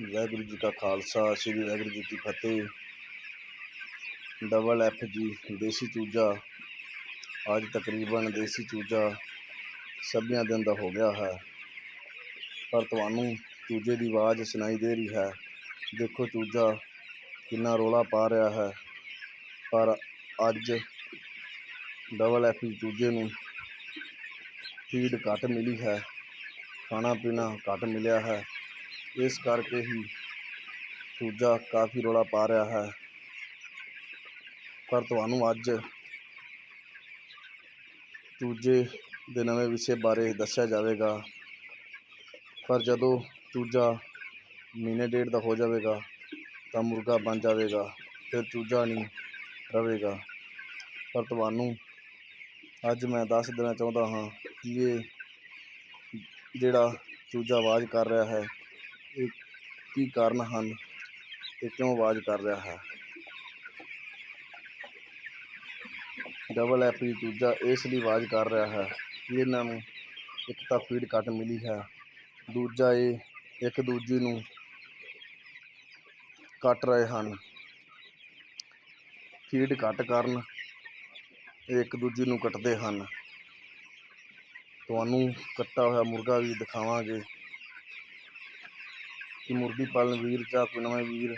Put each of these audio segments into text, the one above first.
ਵਾਹਿਗੁਰੂ ਜੀ ਕਾ ਖਾਲਸਾ, ਸ੍ਰੀ ਵਾਹਿਗੁਰੂ ਜੀ ਕੀ ਫਤਿਹ। Double F ਜੀ ਦੇਸੀ ਚੂਜਾ। ਅੱਜ ਤਕਰੀਬਨ ਦੇਸੀ ਚੂਜਾ ਸਭੀਆਂ ਦਿਨ ਦਾ ਹੋ ਗਿਆ ਹੈ। ਪਰ ਤੁਹਾਨੂੰ ਚੂਜੇ ਦੀ ਆਵਾਜ਼ ਸੁਣਾਈ ਦੇ ਰਹੀ ਹੈ। ਦੇਖੋ ਚੂਜਾ ਕਿੰਨਾ ਰੋਲਾ ਪਾ ਰਿਹਾ ਹੈ। ਪਰ ਅੱਜ ਡਬਲ ਐਫ ਚੂਜੇ ਨੂੰ ਫੀਡ ਘੱਟ ਮਿਲੀ ਹੈ। ਖਾਣਾ ਪੀਣਾ ਘੱਟ ਮਿਲਿਆ ਹੈ। ਇਸ ਕਰਕੇ ਹੀ ਦੂਜਾ ਕਾਫੀ ਰੌਲਾ ਪਾ ਰਿਹਾ ਹੈ। ਪਰ ਤੁਹਾਨੂੰ ਅੱਜ ਦੂਜੇ ਦੇ ਨਵੇਂ ਵਿਸ਼ੇ ਬਾਰੇ ਦੱਸਿਆ ਜਾਵੇਗਾ। ਪਰ ਜਦੋਂ ਚੂਜਾ ਮਹੀਨੇ ਡੇਢ ਦਾ ਹੋ ਜਾਵੇਗਾ, ਤਾਂ ਮੁਰਗਾ ਬਣ ਜਾਵੇਗਾ, ਫਿਰ ਚੂਜਾ ਨਹੀਂ ਰਹੇਗਾ ਪਰ ਤੁਹਾਨੂੰ ਅੱਜ ਮੈਂ ਦੱਸ ਦੇਣਾ ਚਾਹੁੰਦਾ ਹਾਂ ਕਿ ਇਹ ਜਿਹੜਾ ਚੂਜਾ ਆਵਾਜ਼ ਕਰ ਰਿਹਾ ਹੈ ਇਹ ਕੀ ਕਾਰਨ ਹਨ ਤੇ ਕਿਉਂ ਆਵਾਜ਼ ਕਰ ਰਿਹਾ ਹੈ? ਡਬਲ ਐਪੀ ਦੂਜਾ ਇਸ ਲਈ ਆਵਾਜ਼ ਕਰ ਰਿਹਾ ਹੈ ਕਿ ਇਹਨਾਂ ਨੂੰ ਇੱਕ ਤਾਂ ਫੀਡ ਕੱਟ ਮਿਲੀ ਹੈ, ਦੂਜਾ ਇਹ ਇੱਕ ਦੂਜੇ ਨੂੰ ਕੱਟ ਰਹੇ ਹਨ। ਫੀਡ ਕੱਟ ਕਰਨ ਇਹ ਇੱਕ ਦੂਜੇ ਨੂੰ ਕੱਟਦੇ ਹਨ। ਤੁਹਾਨੂੰ ਕੱਟਾ ਹੋਇਆ ਮੁਰਗਾ ਵੀ ਦਿਖਾਵਾਂਗੇ। ਕਿ ਮੁਰਗੀ ਪਾਲਣ ਵੀਰ ਜਾਂ ਕੋਈ ਨਵੇਂ ਵੀਰ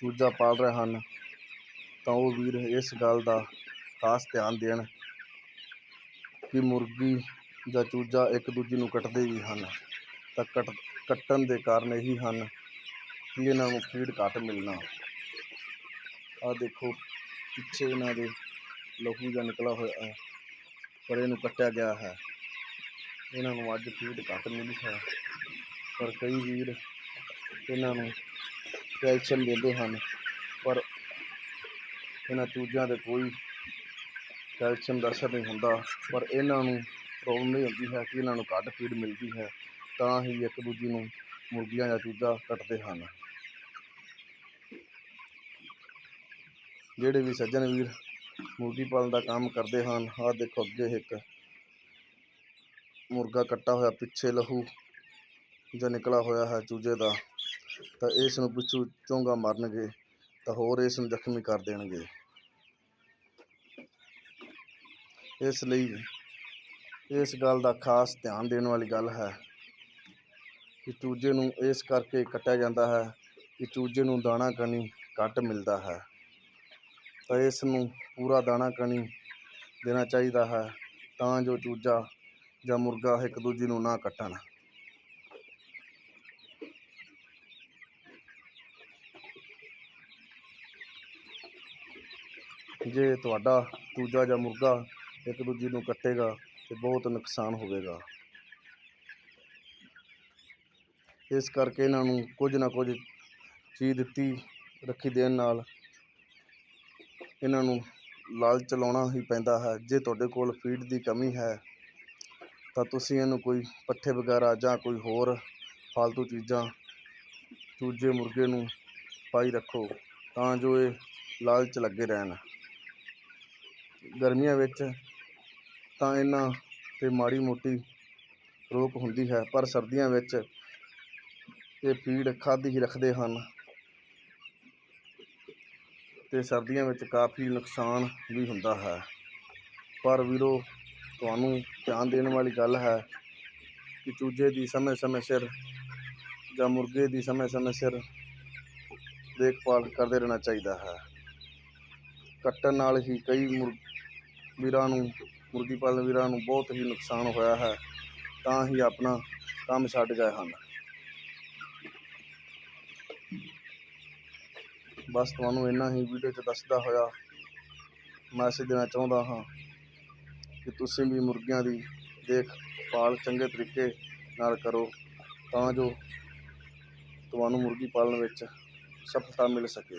ਚੂਜਾ ਪਾਲ ਰਹੇ ਹਨ, ਤਾਂ ਉਹ ਵੀਰ ਇਸ ਗੱਲ ਦਾ ਖਾਸ ਧਿਆਨ ਦੇਣ ਕਿ ਮੁਰਗੀ ਜਾਂ ਚੂਜਾ ਇੱਕ ਦੂਜੇ ਨੂੰ ਕੱਟਦੇ ਵੀ ਹਨ, ਤਾਂ ਕੱਟ, ਕੱਟਣ ਦੇ ਕਾਰਨ ਇਹੀ ਹਨ ਕਿ ਇਹਨਾਂ ਨੂੰ ਫੀਡ ਘੱਟ ਮਿਲਣਾ। ਆਹ ਦੇਖੋ, ਪਿੱਛੇ ਇਹਨਾਂ ਦੇ ਲਹੂ ਜਿਹਾ ਨਿਕਲਾ ਹੋਇਆ ਹੈ, ਪਰ ਇਹਨੂੰ ਕੱਟਿਆ ਗਿਆ ਹੈ। ਇਹਨਾਂ ਨੂੰ ਅੱਜ ਫੀਡ ਘੱਟ ਮਿਲੀ ਹੈ। ਪਰ ਕਈ ਵੀਰ ਇਹਨਾਂ ਨੂੰ ਕੈਲਸ਼ੀਅਮ ਦਿੰਦੇ ਹਨ, ਪਰ ਇਹਨਾਂ ਚੂਜਿਆਂ 'ਤੇ ਕੋਈ ਕੈਲਸ਼ੀਅਮ ਦਾ ਅਸਰ ਨਹੀਂ ਹੁੰਦਾ, ਪਰ ਇਹਨਾਂ ਨੂੰ ਪ੍ਰੋਬਲਮ ਇਹ ਹੁੰਦੀ ਹੈ ਕਿ ਇਹਨਾਂ ਨੂੰ ਘੱਟ ਫੀਡ ਮਿਲਦੀ ਹੈ, ਤਾਂ ਹੀ ਇੱਕ ਦੂਜੇ ਨੂੰ ਮੁਰਗੀਆਂ ਜਾਂ ਚੂਜਾ ਕੱਟਦੇ ਹਨ। ਜਿਹੜੇ ਵੀ ਸੱਜਣ ਵੀਰ ਮੁਰਗੀ ਪਾਲਣ ਦਾ ਕੰਮ ਕਰਦੇ ਹਨ, ਆਹ ਦੇਖੋ ਅੱਗੇ ਇੱਕ ਮੁਰਗਾ ਕੱਟਾ ਹੋਇਆ ਪਿੱਛੇ ਲਹੂ ਜਾਂ ਨਿਕਲਾ ਹੋਇਆ ਹੈ ਚੂਜੇ ਦਾ, ਤਾਂ ਇਸ ਨੂੰ ਪਿੱਛੋਂ ਚੋਂਗਾ ਮਾਰਨਗੇ, ਤਾਂ ਹੋਰ ਇਸ ਨੂੰ ਜ਼ਖਮੀ ਕਰ ਦੇਣਗੇ। ਇਸ ਲਈ ਇਸ ਗੱਲ ਦਾ ਖਾਸ ਧਿਆਨ ਦੇਣ ਵਾਲੀ ਗੱਲ ਹੈ ਕਿ ਚੂਜੇ ਨੂੰ ਇਸ ਕਰਕੇ ਕੱਟਿਆ ਜਾਂਦਾ ਹੈ ਕਿ ਚੂਜੇ ਨੂੰ ਦਾਣਾ ਕਣੀ ਘੱਟ ਮਿਲਦਾ ਹੈ। ਤਾਂ ਇਸ ਨੂੰ ਪੂਰਾ ਦਾਣਾ ਕਣੀ ਦੇਣਾ ਚਾਹੀਦਾ ਹੈ ਤਾਂ ਜੋ ਚੂਜਾ ਜਾਂ ਮੁਰਗਾ ਇੱਕ ਦੂਜੇ ਨੂੰ ਨਾ ਕੱਟਣ। ਜੇ ਤੁਹਾਡਾ ਦੂਜਾ ਜਾਂ ਮੁਰਗਾ ਇੱਕ ਦੂਜੇ ਨੂੰ ਕੱਟੇਗਾ ਤੇ ਬਹੁਤ ਨੁਕਸਾਨ ਹੋਵੇਗਾ। ਇਸ ਕਰਕੇ ਇਹਨਾਂ ਨੂੰ ਕੁਝ ਨਾ ਕੁਝ ਚੀਜ਼ ਦਿੱਤੀ ਰੱਖੀ ਦੇਣ ਨਾਲ ਇਹਨਾਂ ਨੂੰ ਲਾਲਚ ਲਾਉਣਾ ਹੀ ਪੈਂਦਾ ਹੈ। ਜੇ ਤੁਹਾਡੇ ਕੋਲ ਫੀਡ ਦੀ ਕਮੀ ਹੈ ਤਾਂ ਤੁਸੀਂ ਇਹਨੂੰ ਕੋਈ ਪੱਠੇ ਵਗੈਰਾ ਜਾਂ ਕੋਈ ਹੋਰ ਫਾਲਤੂ ਚੀਜ਼ਾਂ ਦੂਜੇ ਮੁਰਗੇ ਨੂੰ ਪਾਈ ਰੱਖੋ ਤਾਂ ਜੋ ਇਹ ਲਾਲਚ ਲੱਗੇ ਰਹਿਣ। ਗਰਮੀਆਂ ਵਿੱਚ ਤਾਂ ਇਹਨਾਂ 'ਤੇ ਮਾੜੀ ਮੋਟੀ ਰੋਕ ਹੁੰਦੀ ਹੈ, ਪਰ ਸਰਦੀਆਂ ਵਿੱਚ ਇਹ ਫੀਡ ਖਾਦ ਹੀ ਰੱਖਦੇ ਹਨ ਅਤੇ ਸਰਦੀਆਂ ਵਿੱਚ ਕਾਫੀ ਨੁਕਸਾਨ ਵੀ ਹੁੰਦਾ ਹੈ। ਪਰ ਵੀਰੋ, ਤੁਹਾਨੂੰ ਧਿਆਨ ਦੇਣ ਵਾਲੀ ਗੱਲ ਹੈ ਕਿ ਚੂਜੇ ਦੀ ਸਮੇਂ ਸਮੇਂ ਸਿਰ ਜਾਂ ਮੁਰਗੇ ਦੀ ਸਮੇਂ ਸਮੇਂ ਸਿਰ ਦੇਖਭਾਲ ਕਰਦੇ ਰਹਿਣਾ ਚਾਹੀਦਾ ਹੈ। ਕੱਟਣ ਨਾਲ ਹੀ ਕਈ ਮੁਰ, ਵੀਰਾਂ ਨੂੰ, ਮੁਰਗੀ ਪਾਲਣ ਵੀਰਾਂ ਨੂੰ ਬਹੁਤ ਹੀ ਨੁਕਸਾਨ ਹੋਇਆ ਹੈ, ਤਾਂ ਹੀ ਆਪਣਾ ਕੰਮ ਛੱਡ ਗਏ ਹਨ। ਬਸ ਤੁਹਾਨੂੰ ਇੰਨਾ ਹੀ ਵੀਡੀਓ 'ਚ ਦੱਸਦਾ ਹੋਇਆ ਮੈਸੇਜ ਦੇਣਾ ਚਾਹੁੰਦਾ ਹਾਂ ਕਿ ਤੁਸੀਂ ਵੀ ਮੁਰਗੀਆਂ ਦੀ ਦੇਖਭਾਲ ਚੰਗੇ ਤਰੀਕੇ ਨਾਲ ਕਰੋ, ਤਾਂ ਜੋ ਤੁਹਾਨੂੰ ਮੁਰਗੀ ਪਾਲਣ ਵਿੱਚ ਸਫਲਤਾ ਮਿਲ ਸਕੇ।